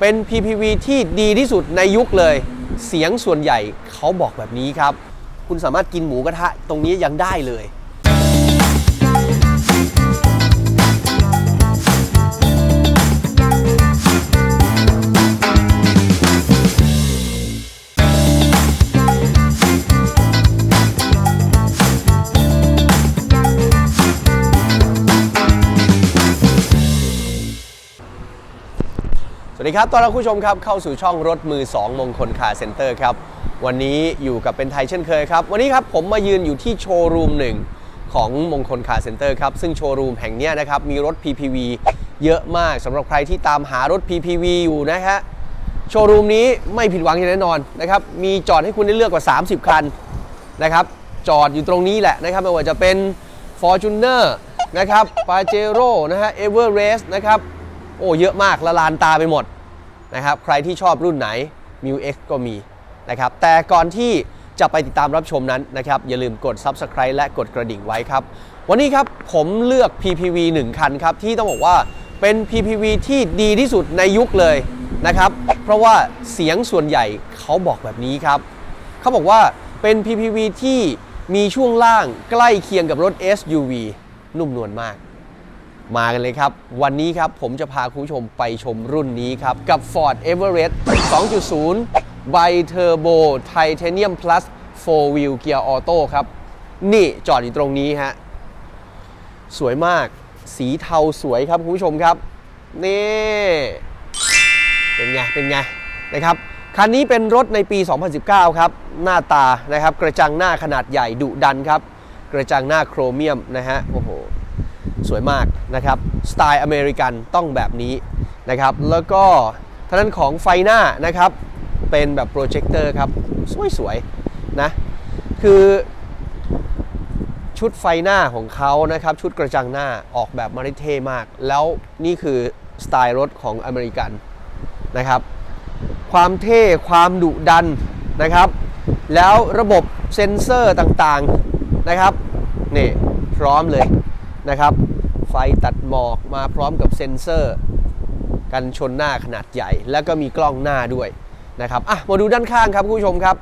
เป็น PPV ที่ดีที่สุดในยุคเลย เสียงส่วนใหญ่เขาบอกแบบนี้ครับ คุณสามารถกินหมูกระทะตรงนี้ยังได้เลย วัสดีครับ ตอนรับคุณผู้ชมครับเข้าสู่ช่องรถมือ 2 มงคลคาร์เซ็นเตอร์ครับ วันนี้อยู่กับเป็นไทยเช่นเคยครับ วันนี้ครับผมมายืนอยู่ที่โชว์รูมหนึ่งของมงคลคาร์เซ็นเตอร์ครับ ซึ่งโชว์รูมแห่งนี้นะครับ มีรถ PPV เยอะมากสำหรับใครที่ตามหารถ PPV อยู่นะฮะโชว์รูมนี้ไม่ผิดหวังอย่างแน่นอนนะครับมีจอดให้คุณได้เลือกกว่า 30 คันนะครับจอดอยู่ตรงนี้แหละนะครับไม่ว่าจะเป็น Fortuner นะครับ Pajero นะฮะ Everest นะครับโอ้เยอะมากละลานตาไปหมด นะครับใครที่ชอบรุ่นไหน m u X ก็มีนะครับแต่ก่อนที่จะไปติดตามรับชมนั้นนะครับอย่าลืมกด Subscribe และกดกระดิ่งไว้ครับ วันนี้ครับผมเลือก PPV 1 คันครับที่ต้องบอกว่าเป็น PPV ที่ดีที่สุดในยุคเลยนะครับเพราะว่าเสียงส่วนใหญ่เขาบอกแบบนี้ครับเขาบอกว่าเป็น PPV ที่มีช่วงล่างใกล้เคียงกับรถ SUV นุ่มนวลมาก มากันเลยครับ วันนี้ครับผมจะพาคุณผู้ชมไปชมรุ่นนี้ครับ กับ Ford Everest 2.0 Bi Turbo Titanium Plus 4 Wheel Gear Auto ครับ นี่จอดอยู่ตรงนี้ฮะ สวยมาก สีเทาสวยครับคุณผู้ชมครับ นี่ เป็นไง เป็นไง นะครับคันนี้เป็นรถในปี 2019 ครับ หน้าตานะครับ กระจังหน้าขนาดใหญ่ดุดันครับ กระจังหน้าโครเมียมนะฮะ โอ้โห สวยมากนะครับสไตล์อเมริกันต้องแบบนี้นะครับแล้วก็ท่างด้นของไฟหน้านะครับเป็นแบบโปรเจคเตอร์ครับสวยๆนะคือชุดไฟหน้าของเขานะครับชุดกระจังหน้าออกแบบมาได้เท่มาก แล้วนี่คือสไตล์รถของอเมริกันนะครับความเท่ความดุดันนะครับ แล้วระบบเซ็นเซอร์ต่างๆนะครับนี่พร้อมเลยนะครับ ฟตัดหมอกมาพร้อมกับเซ็นเซอร์ กันชนหน้าขนาดใหญ่ แล้วก็มีกล้องหน้าด้วยนะครับอะมาดูด้านข้างครับคุณผู้ชมครับ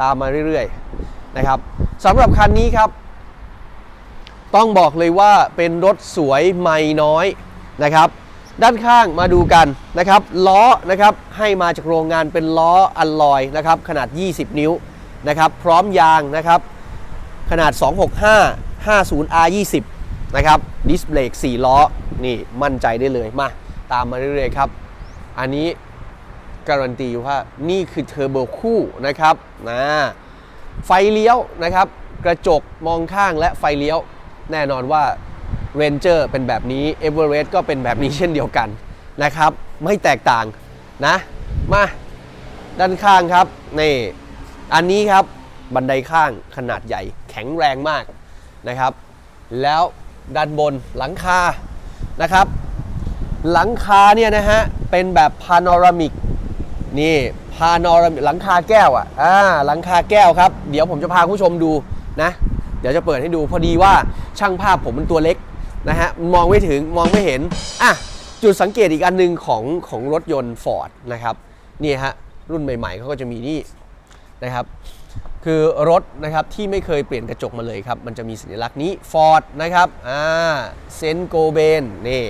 ตามมาเรื่อยๆนะครับสำหรับคันนี้ครับ ต้องบอกเลยว่าเป็นรถสวยไม่น้อยนะครับ ด้านข้างมาดูกันนะครับล้อนะครับให้มาจากโรงงานเป็นล้ออัลลอยนะครับขนาด 20 นิ้วนะครับ พร้อมยางนะครับ ขนาด 265 50 R 20 นะครับดิสเบรก4ล้อนี่มั่นใจได้เลยมาตามมาเรื่อยๆครับ อันนี้การันตีว่านี่คือเทอร์โบคู่นะครับนะไฟเลี้ยวนะครับ กระจกมองข้างและไฟเลี้ยว แน่นอนว่า Ranger เป็นแบบนี้ Everest ก็เป็นแบบนี้เช่นเดียวกันนะครับ ไม่แตกต่างนะมาด้านข้างครับนี่อันนี้ครับบันไดข้างขนาดใหญ่แข็งแรงมากนะครับ แล้ว ด้านบนหลังคานะครับ หลังคาเนี่ยนะฮะเป็นแบบพาโนรามิกนี่พาโนรามิกหลังคาแก้วอะอ่าหลังคาแก้วครับ เดี๋ยวผมจะพาคุณผู้ชมดูนะ เดี๋ยวจะเปิดให้ดูพอดีว่าช่างภาพผมมันตัวเล็กนะฮะมองไม่ถึงมองไม่เห็นอะจุดสังเกตอีกอันหนึงของของรถยนต์ Ford นะครับนี่ฮะรุ่นใหม่ๆเขาก็จะมีนี่นะครับ คือรถนะครับที่ไม่เคยเปลี่ยนกระจกมาเลยครับ มันจะมีสัญลักษณ์นี้ Ford นะครับอ่าเซนโกเบนนี่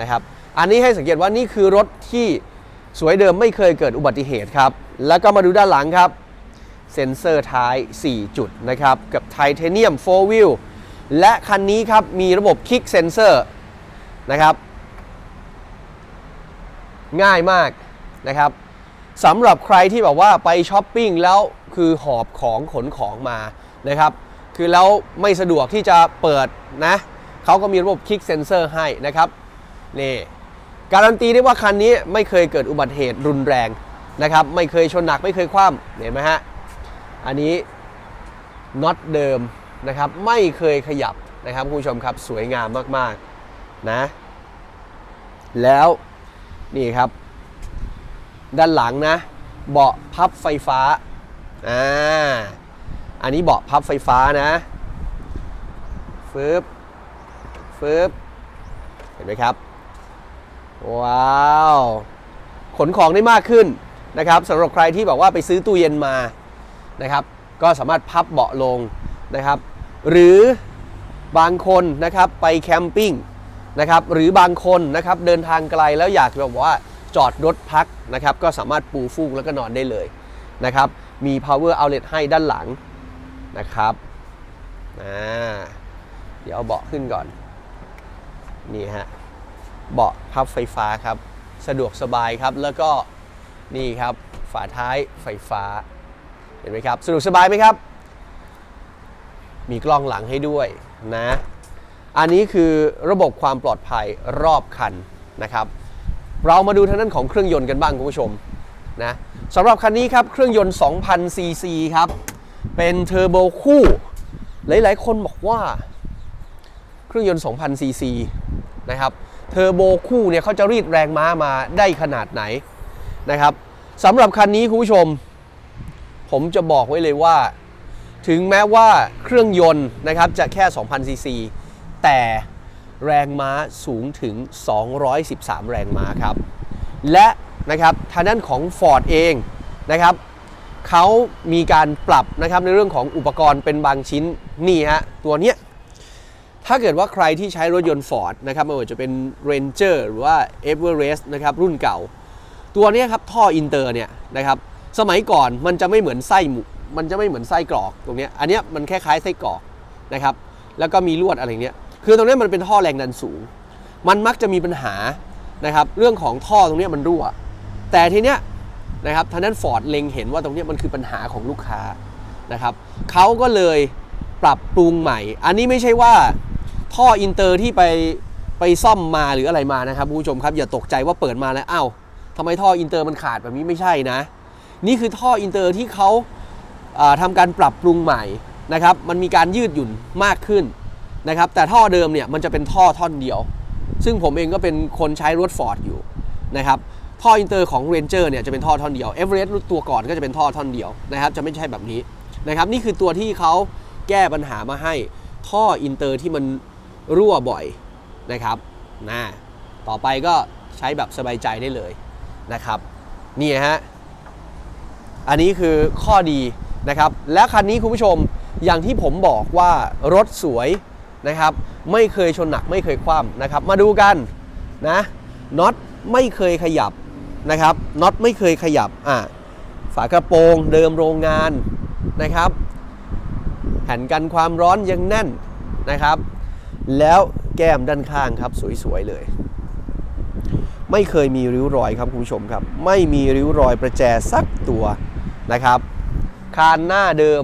นะครับอันนี้ให้สังเกตว่านี่คือรถที่สวยเดิมไม่เคยเกิดอุบัติเหตุครับ แล้วก็มาดูด้านหลังครับ เซ็นเซอร์ท้าย 4 จุดนะครับกับไทเทเนียม4 Wheel และคันนี้ครับมีระบบคิกเซนเซอร์นะครับ ง่ายมากนะครับสำหรับใครที่แบบว่าไปช้อปปิ้งแล้ว คือหอบของขนของมานะครับ คือแล้วไม่สะดวกที่จะเปิดนะเขาก็มีระบบคิกเซนเซอร์ให้นะครับนี่การันตีได้ว่าคันนี้ไม่เคยเกิดอุบัติเหตุรุนแรงนะครับ ไม่เคยชนหนักไม่เคยคว่ำเห็นไหมฮะอันนี้น็อตเดิมนะครับ ไม่เคยขยับนะครับคุณผู้ชมครับสวยงามมากๆนะแล้วนี่ครับ ด้านหลังนะ เบาะพับไฟฟ้า อ่า อันนี้เบาะพับไฟฟ้านะฟืบฟืบเห็นไหมครับ ว้าว ขนของได้มากขึ้นนะครับสำหรับใครที่บอกว่าไปซื้อตู้เย็นมานะครับ ก็สามารถพับเบาะลงนะครับ หรือบางคนนะครับไปแคมปิ้งนะครับ หรือบางคนนะครับเดินทางไกลแล้วอยากจะบอกว่าจอดรถพักนะครับ ก็สามารถปูฟูกแล้วก็นอนได้เลยนะครับ มี power outlet ให้ด้านหลังนะครับเดี๋ยวเอาเบาะขึ้นก่อน นี่ฮะ เบาะพับไฟฟ้าครับ สะดวกสบายครับ แล้วก็นี่ครับ ฝาท้ายไฟฟ้า เห็นไหมครับ สะดวกสบายไหมครับ มีกล้องหลังให้ด้วยนะ อันนี้คือระบบความปลอดภัยรอบคันนะครับ เรามาดูทางด้านของเครื่องยนต์กันบ้างคุณผู้ชม นะสำหรับคันนี้ครับเครื่องยนต์ 2,000 ซีซีครับ เป็นเทอร์โบคู่ หลาย ๆ คนบอกว่า เครื่องยนต์ 2,000 ซีซีนะครับเทอร์โบคู่เนี่ยเขาจะรีดแรงม้ามาได้ขนาดไหนนะครับสำหรับคันนี้คุณผู้ชม ผมจะบอกไว้เลยว่า ถึงแม้ว่าเครื่องยนต์นะครับจะแค่ 2,000 ซีซี แต่แรงม้าสูงถึง 213 แรงม้าครับ และ นะครับทางด้านของ Ford เองนะครับเขามีการปรับนะครับในเรื่องของอุปกรณ์เป็นบางชิ้นนี่ฮะตัวเนี้ยถ้าเกิดว่าใครที่ใช้รถยนต์ Ford นะครับไม่ว่าจะเป็น Ranger หรือว่า Everest นะครับรุ่นเก่า ตัวนี้ครับท่ออินเตอร์เนี่ยนะครับสมัยก่อนมันจะไม่เหมือนไส้หมูมันจะไม่เหมือนไส้กรอกตรงนี้อันนี้มันคล้ายๆไส้กรอกนะครับแล้วก็มีลวดอะไรเนี้ยคือตรงนี้มันเป็นท่อแรงดันสูง มันมักจะมีปัญหานะครับเรื่องของท่อตรงนี้มันรั่ว แต่ทีเนี้ยนะครับทางด้านฟอร์ดเล็งเห็นว่าตรงเนี้ยมันคือปัญหาของลูกค้านะครับเขาก็เลยปรับปรุงใหม่ อันนี้ไม่ใช่ว่าท่ออินเตอร์ที่ไปไปซ่อมมาหรืออะไรมานะครับผู้ชมครับอย่าตกใจว่าเปิดมาแล้วอ้าวทำไมท่ออินเตอร์มันขาดแบบนี้ไม่ใช่นะ นี่คือท่ออินเตอร์ที่เขาอ่าทำการปรับปรุงใหม่นะครับ มันมีการยืดหยุ่นมากขึ้นนะครับ แต่ท่อเดิมเนี่ยมันจะเป็นท่อท่อนเดียว ซึ่งผมเองก็เป็นคนใช้รถฟอร์ดอยู่นะครับ ท่ออินเตอร์ของ Ranger เนี่ยจะเป็นท่อท่อนเดียว Everest รุ่นตัวก่อนก็จะเป็นท่อท่อนเดียวนะครับจะไม่ใช่แบบนี้นะครับนี่คือตัวที่เขาแก้ปัญหามาให้ท่ออินเตอร์ที่มันรั่วบ่อยนะครับนะต่อไปก็ใช้แบบสบายใจได้เลยนะครับนี่ฮะอันนี้คือข้อดีนะครับและคันนี้คุณผู้ชมอย่างที่ผมบอกว่ารถสวยนะครับไม่เคยชนหนักไม่เคยคว่ำนะครับมาดูกันนะน็อตไม่เคยขยับ นะครับน็อตไม่เคยขยับอะฝากระโปรงเดิมโรงงานนะครับ แผ่นกันความร้อนยังแน่นนะครับ แล้วแก้มด้านข้างครับสวยๆเลย ไม่เคยมีริ้วรอยครับคุณผู้ชมครับ ไม่มีริ้วรอยประแจสักตัวนะครับ คานหน้าเดิม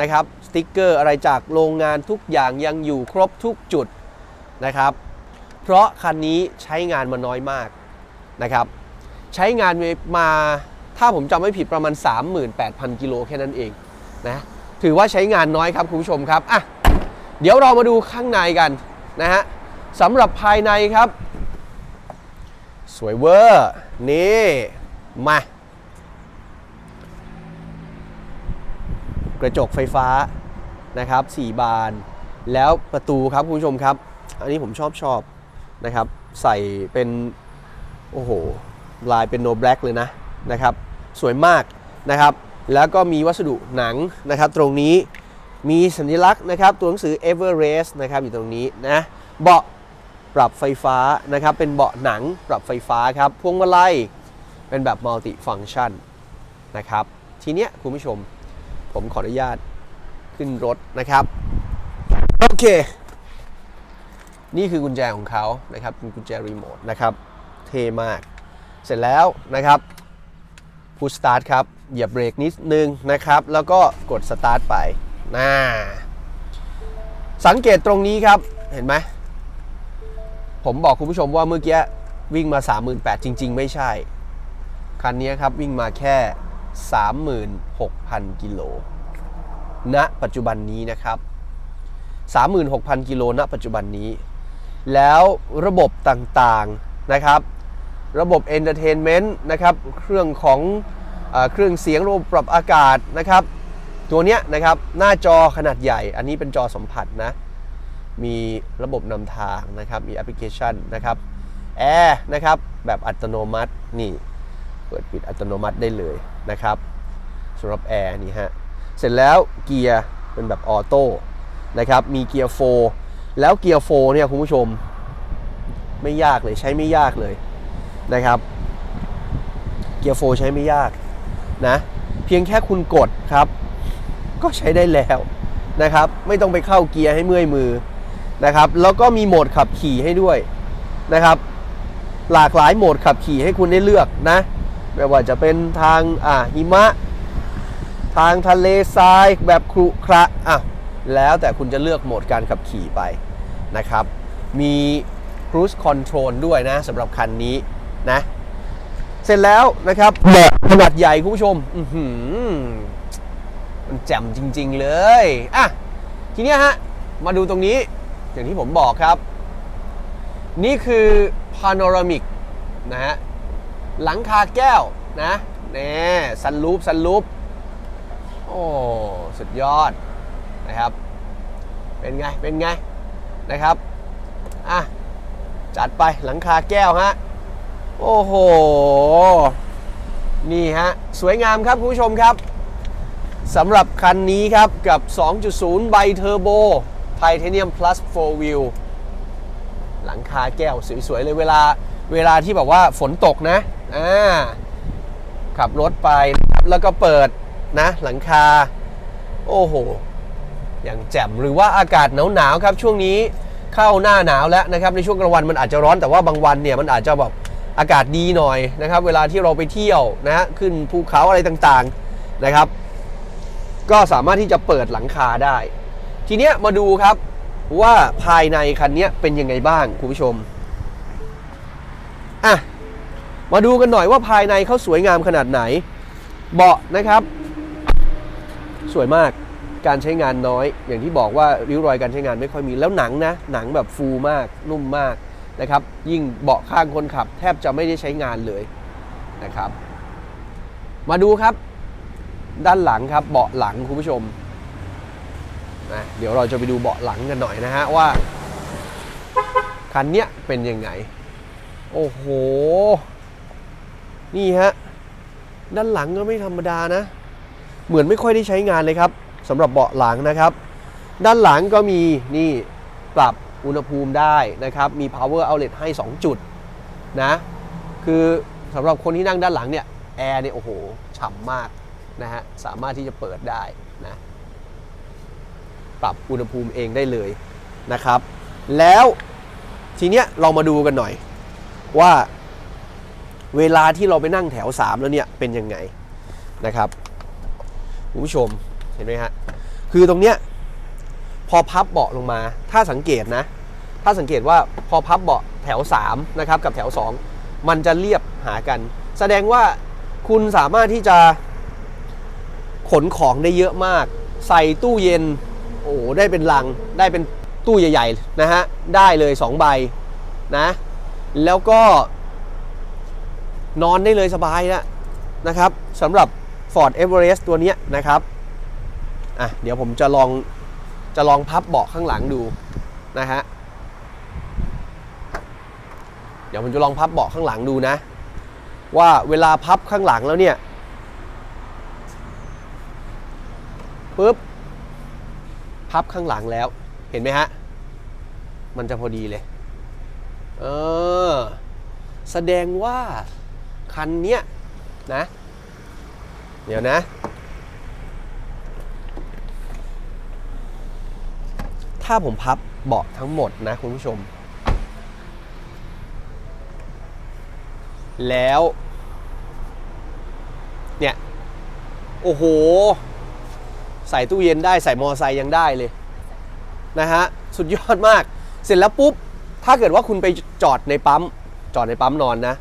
นะครับ สติกเกอร์อะไรจากโรงงานทุกอย่างยังอยู่ครบทุกจุดนะครับ เพราะคันนี้ใช้งานมาน้อยมากนะครับ ใช้งานมาถ้าผมจำไม่ผิดประมาณ 38,000 กิโลแค่นั้นเองนะถือว่าใช้งานน้อยครับคุณผู้ชมครับอะเดี๋ยวเรามาดูข้างในกันนะฮะสำหรับภายในครับ สวยเวอร์นี่มากระจกไฟฟ้านะครับ4บาน แล้วประตูครับคุณผู้ชมครับ อันนี้ผมชอบชอบนะครับ ใส่เป็น โอ้โห ลายเป็นโนแบล็กเลยนะนะครับสวยมากนะครับแล้วก็มีวัสดุหนังนะครับตรงนี้มีสัญลักษณ์นะครับตัวหนังสือ Everest นะครับอยู่ตรงนี้นะเบาะปรับไฟฟ้านะครับเป็นเบาะหนังปรับไฟฟ้าครับพวงมาลัยเป็นแบบมัลติฟัง c t ชันนะครับทีเนี้ยคุณผู้ชมผมขออนุญาตขึ้นรถนะครับ โอเค นี่คือกุญแจของเขานะครับเป็นกุญแจรีโมทนะครับ เท่มาก เสร็จแล้วนะครับพุชสตาร์ทครับ เหยียบเบรกนิดนึงนะครับ แล้วก็กดสตาร์ทไปน่าสังเกตตรงนี้ครับเห็นไหมผมบอกคุณผู้ชมว่าเมื่อกี้วิ่งมา 38,000 จริง ๆ ไม่ใช่ คันนี้ครับวิ่งมาแค่ 36,000 กิโลณปัจจุบันนี้นะครับ 36,000 กิโลณปัจจุบันนี้ แล้วระบบต่างๆนะครับ ระบบเอนเตอร์เทนเมนต์นะครับเครื่องของเอเครื่องเสียงระบบปรับอากาศนะครับตัวเนี้ยนะครับหน้าจอขนาดใหญ่ อันนี้เป็นจอสัมผัสนะมีระบบนำทางนะครับมีแอปพลิเคชันนะครับแอร์นะครับแบบอัตโนมัตินี่เปิดปิดอัตโนมัติได้เลยนะครับสำหรับแอร์นี่ฮะเสร็จแล้วเกียร์เป็นแบบออโต้นะครับมีเกียร์โฟร์แล้วเกียร์โฟร์เนี่ยคุณผู้ชมไม่ยากเลยใช้ไม่ยากเลย นะครับ เกียร์โฟร์ใช้ไม่ยากนะ เพียงแค่คุณกดครับ ก็ใช้ได้แล้วนะครับ ไม่ต้องไปเข้าเกียร์ให้เมื่อยมือนะครับ แล้วก็มีโหมดขับขี่ให้ด้วยนะครับ หลากหลายโหมดขับขี่ให้คุณได้เลือกนะ ไม่ว่าจะเป็นทางอ่าหิมะ ทางทะเลทรายแบบครุขระอะแล้วแต่คุณจะเลือกโหมดการขับขี่ไปนะครับ มี cruise control ด้วยนะสำหรับคันนี้ นะเสร็จแล้วนะครับเบาะขนาดใหญ่คุณผู้ชมอื้อหือมันแจ่มจริง ๆ เลยอะทีเนี้ยฮะ มาดูตรงนี้ อย่างที่ผมบอกครับ นี่คือ panoramic นะฮะ หลังคาแก้วนะแน่ซันรูปซันรูปโอ้ สุดยอดนะครับ เป็นไง เป็นไงนะครับ อะ จัดไปหลังคาแก้วฮะ โอ้โห นี่ฮะ สวยงามครับคุณผู้ชมครับสำหรับคันนี้ครับกับ 2.0ไบเทอร์โบไทเทเนียม plus 4 wheel หลังคาแก้วสวยๆเลยเวลาเวลาที่แบบว่าฝนตกนะอ่าขับรถไปนะครับแล้วก็เปิดนะ หลังคา โอ้โห อย่างแจ่มหรือว่าอากาศหนาวๆครับช่วงนี้เข้าหน้าหนาวแล้วนะครับ ในช่วงกลางวันมันอาจจะร้อนแต่ว่าบางวันเนี่ยมันอาจจะแบบ อากาศดีหน่อยนะครับ เวลาที่เราไปเที่ยวนะขึ้นภูเขาอะไรต่างๆนะครับ ก็สามารถที่จะเปิดหลังคาได้ ทีเนี้ยมาดูครับว่าภายในคันเนี้ยเป็นยังไงบ้างคุณผู้ชมอะมาดูกันหน่อยว่าภายในเขาสวยงามขนาดไหน เบาะนะครับ สวยมากการใช้งานน้อย อย่างที่บอกว่าริ้วรอยการใช้งานไม่ค่อยมีแล้วหนังนะ หนังแบบฟูมากนุ่มมาก นะครับ ยิ่งเบาะข้างคนขับ แทบจะไม่ได้ใช้งานเลยนะครับ มาดูครับ ด้านหลังครับ เบาะหลังคุณผู้ชมนะเดี๋ยวเราจะไปดูเบาะหลังกันหน่อยนะฮะว่าคันเนี้ยเป็นยังไง โอ้โห นี่ฮะ ด้านหลังก็ไม่ธรรมดานะ เหมือนไม่ค่อยได้ใช้งานเลยครับสำหรับเบาะหลังนะครับ ด้านหลังก็มีนี่ปรับ อุณหภูมิได้นะครับ มี power outlet ให้ 2 จุดนะ คือสำหรับคนที่นั่งด้านหลังเนี่ยแอร์เนี่ยโอ้โหฉ่ำมากนะฮะ สามารถที่จะเปิดได้นะ ปรับอุณหภูมิเองได้เลยนะครับ แล้วทีเนี้ยเรามาดูกันหน่อยว่าเวลาที่เราไปนั่งแถว 3 แล้วเนี่ยเป็นยังไงนะครับคุณผู้ชมเห็นไหมฮะคือตรงเนี้ย พอพับเบาะลงมา ถ้าสังเกตนะ ถ้าสังเกตว่าพอพับเบาะแถว3นะครับกับแถว 2 มันจะเรียบหากัน แสดงว่าคุณสามารถที่จะขนของได้เยอะมาก ใส่ตู้เย็น โอ้โหได้เป็นลังได้เป็นตู้ใหญ่ๆนะฮะได้เลย2ใบนะแล้วก็นอนได้เลยสบายนะนะครับสำหรับ Ford Everest ตัวนี้นะครับอะเดี๋ยวผมจะลอง จะลองพับเบาะข้างหลังดูนะฮะเดี๋ยวผมจะลองพับเบาะข้างหลังดูนะ ว่าเวลาพับข้างหลังแล้วเนี่ยปุ๊บพับข้างหลังแล้วเห็นไหมฮะ มันจะพอดีเลย เออ แสดงว่าคันเนี้ยนะ เดี๋ยวนะ ถ้าผมพับเบาะทั้งหมดนะคุณผู้ชม แล้ว เนี่ย โอ้โห ใส่ตู้เย็นได้ใส่มอไซค์ยังได้เลย นะฮะ สุดยอดมาก เสร็จแล้วปุ๊บ ถ้าเกิดว่าคุณไปจอดในปั๊ม จอดในปั๊มนอนนะ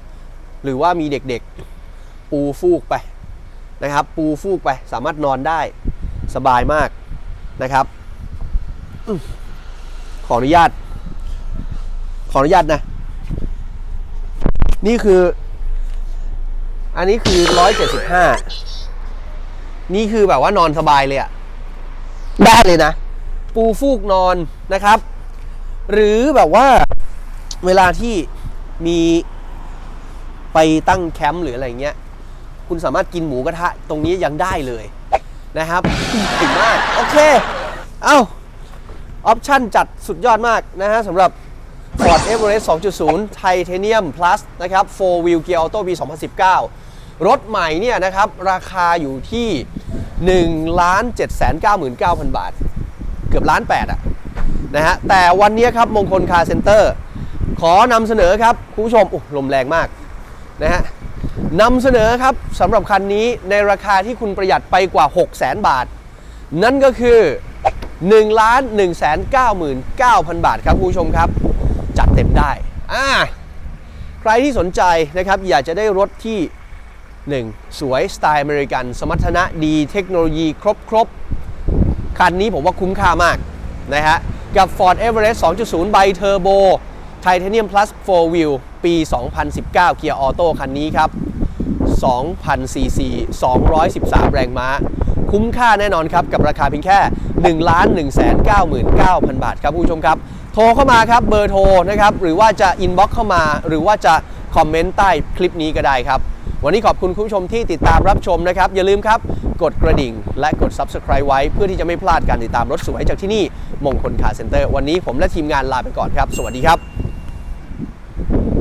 หรือว่ามีเด็กๆ ปูฟูกไปนะครับ ปูฟูกไปสามารถนอนได้สบายมากนะครับ ขออนุญาต ขออนุญาตนะ นี่คือ อันนี้คือ175นี่คือแบบว่านอนสบายเลยอะได้เลยนะ ปูฟูกนอนนะครับ หรือแบบว่าเวลาที่มีไปตั้งแคมป์หรืออะไรเงี้ย คุณสามารถกินหมูกระทะตรงนี้ยังได้เลยนะครับถึงมาก โอเค เอ้า ออปชั่นจัดสุดยอดมากนะฮะสำหรับ Ford Everest 2.0 Titanium Plus นะครับ 4 Wheel Gear Auto ปี 2019 รถใหม่เนี่ยนะครับ ราคาอยู่ที่ 1 7 9 9 0 0 0 บาท เกือบล้านแปดอะนะฮะ แต่วันนี้ครับมงคลคาร์เซ็นเตอร์ ขอนำเสนอครับ คุณผู้ชมโอ้ลมแรงมากนะฮะนำเสนอครับสำหรับคันนี้ในราคาที่คุณประหยัดไปกว่า 6 0 0 0 0 0 บาท นั่นก็คือ 1ล้าน1 9 9 0 0 0 บาทครับคุณผู้ชมครับ จัดเต็มได้อ่าใครที่สนใจนะครับ อยากจะได้รถที่ 1 สวยสไตล์อเมริกัน สมรรถนะดีเทคโนโลยีครบครบคันนี้ผมว่าคุ้มค่ามากนะฮะ กับ Ford Everest 2.0 by Turbo Titanium Plus 4 Wheel ปี 2019 เกียร์ออโต้คันนี้ครับ 2,000ซีซี213 แรงม้า คุ้มค่าแน่นอนครับ กับราคาเพียงแค่ 1 1 9 9 0 0 0 บาทครับคุณผู้ชมครับ โทรเข้ามาครับเบอร์โทรนะครับหรือว่าจะอินบ็อกเข้ามา หรือว่าจะคอมเมนต์ใต้คลิปนี้ก็ได้ครับ วันนี้ขอบคุณคุณผู้ชมที่ติดตามรับชมนะครับ อย่าลืมครับ กดกระดิ่ง และกด Subscribe ไว้ เพื่อที่จะไม่พลาดการติดตามรถสวยจากที่นี่มงคลคาร์เซ็นเตอร์วันนี้ผมและทีมงานลาไปก่อนครับ สวัสดีครับ